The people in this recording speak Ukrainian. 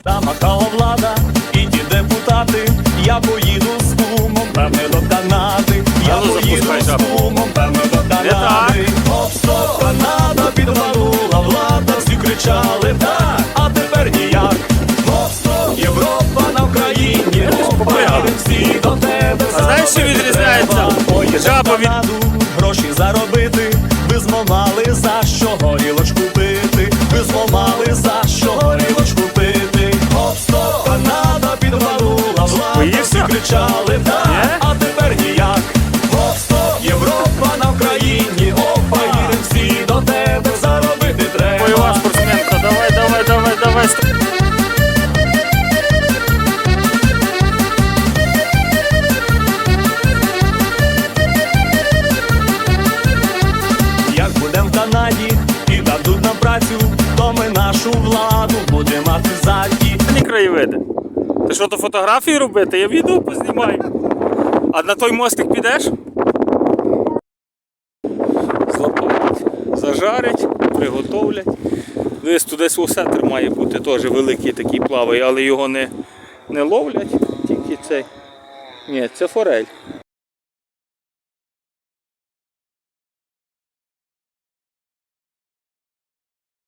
Там махала влада і ті депутати. Я поїду з кумом, певне до Канади. Я ну, поїду з кумом, певне до. Канади. Оп, стоп, Канада підманула, влада, всі кричали так, а тепер ніяк. Оп, стоп, Європа на Україні. Оп, всі до тебе. А знаєш, що відрізняється? Канаду, гроші заробити. Влада, Боїшся? всі кричали так, а тепер ніяк. Оп, стоп, Європа на Україні. Оп, поїдемо всі до тебе, заробити треба. Бойова спортсменка, давай, давай, давай, давай. Як будем в Канаді і дадуть нам працю, то ми нашу владу будемо мати ззаді. Гарні краєвиди. Що, то фотографії робити? Я відео познімаю. А на той мостик підеш? Злопатять, зажарять, приготовлять. Десь туди сетр має бути теж великий такий плаває, але його не, не ловлять, тільки цей. Ні, це форель.